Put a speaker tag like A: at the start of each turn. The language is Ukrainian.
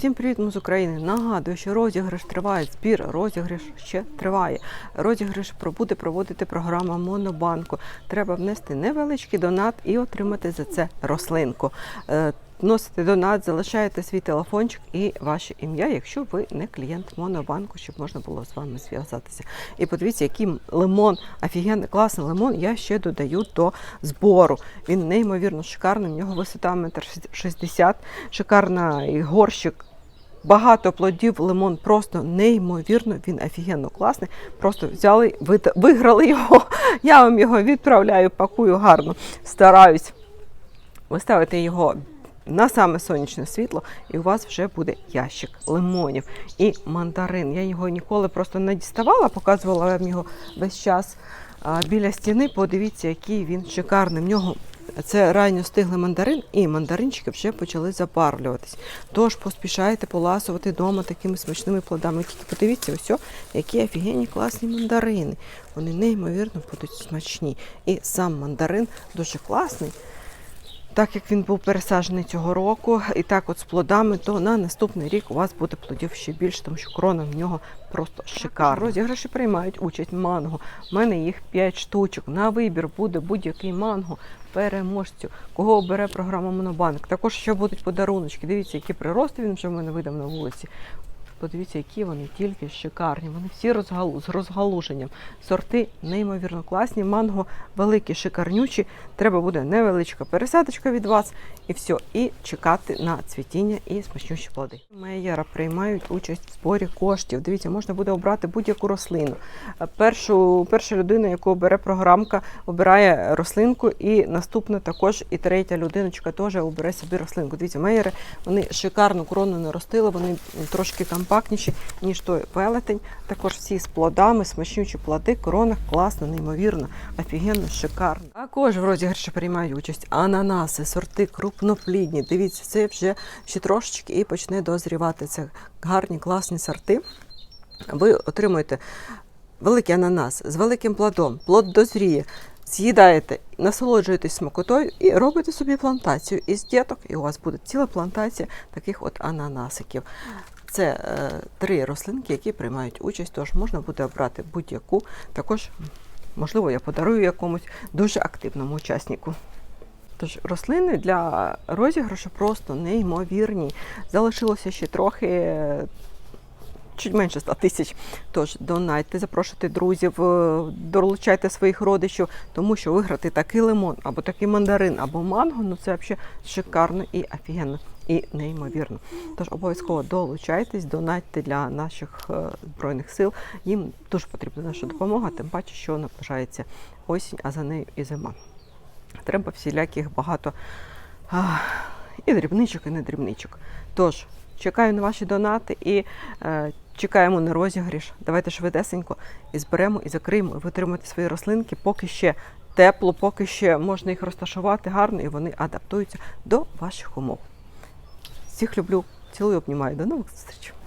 A: Всім привіт ми з України. Нагадую, що розіграш триває, збір розіграш ще триває. Розіграш про- буде проводити програма Монобанку. Треба внести невеличкий донат і отримати за це рослинку. Е, Вносите донат, залишаєте свій телефончик і ваше ім'я, якщо ви не клієнт Монобанку, щоб можна було з вами зв'язатися. І подивіться, який лимон, офігенний класний лимон. Я ще додаю до збору. Він неймовірно шикарний. В нього висота метр шістдесят, шикарний горщик. Багато плодів лимон просто неймовірно, він офігенно класний. Просто взяли, виграли його. Я вам його відправляю, пакую гарно, стараюсь. Ви ставите його на саме сонячне світло, і у вас вже буде ящик лимонів і мандарин. Я його ніколи просто не діставала, показувала вам його весь час біля стіни. Подивіться, який він шикарний. В нього це ранньо стиглий мандарин, і мандаринчики вже почали запарлюватись. Тож поспішайте поласувати вдома такими смачними плодами. Тільки подивіться, ось, які офігенні класні мандарини. Вони неймовірно будуть смачні. І сам мандарин дуже класний. Так як він був пересаджений цього року, і так от з плодами, то на наступний рік у вас буде плодів ще більше, тому що крона в нього просто шикарна. Розіграші приймають участь манго. У мене їх 5 штучок. На вибір буде будь-який манго переможцю, кого обере програма Монобанк. Також ще будуть подаруночки. Дивіться, які прирости він вже в мене видав на вулиці. Подивіться, які вони тільки шикарні. Вони всі розгалу, з розгалуженням. Сорти неймовірно класні. Манго великі, шикарнючі. Треба буде невеличка пересадочка від вас і все. І чекати на цвітіння і смачнющі плоди. Мейєра приймають участь в зборі коштів. Дивіться, можна буде обрати будь-яку рослину. Першу, перша людина, яку обере програмка, обирає рослинку, і наступна також і третя людиночка теж обере собі рослинку. Дивіться, меєри вони шикарну крону наростили, вони трошки компактніші, ніж той велетень. Також всі з плодами, смачнючі плоди, корона класно, неймовірно, офігенно, шикарно. Також в розіграші приймають участь ананаси, сорти крупноплідні. Дивіться, це вже ще трошечки і почне дозрівати. Це гарні, класні сорти. Ви отримуєте великий ананас з великим плодом, плод дозріє. З'їдаєте, насолоджуєтесь смакотою і робите собі плантацію із діток, і у вас буде ціла плантація таких от ананасиків. Це е, три рослинки, які приймають участь, тож можна буде обрати будь-яку. Також, можливо, я подарую якомусь дуже активному учаснику. Тож рослини для розіграшу просто неймовірні. Залишилося ще трохи. Чуть менше 100 тисяч. Тож донайте, запрошуйте друзів, е, долучайте своїх родичів, тому що виграти такий лимон, або такий мандарин, або манго ну це взагалі шикарно і офігенно, і неймовірно. Тож обов'язково долучайтесь, донайте для наших е, збройних сил. Їм дуже потрібна наша допомога, тим паче, що наближається осінь, а за нею і зима. Треба всіляких багато і дрібничок, і не дрібничок. Тож, чекаю на ваші донати і е, чекаємо на розігріш. Давайте швидесенько і зберемо, і закриємо, і витримати свої рослинки, поки ще тепло, поки ще можна їх розташувати гарно, і вони адаптуються до ваших умов. Всіх люблю, цілую, обнімаю. До нових зустрічей.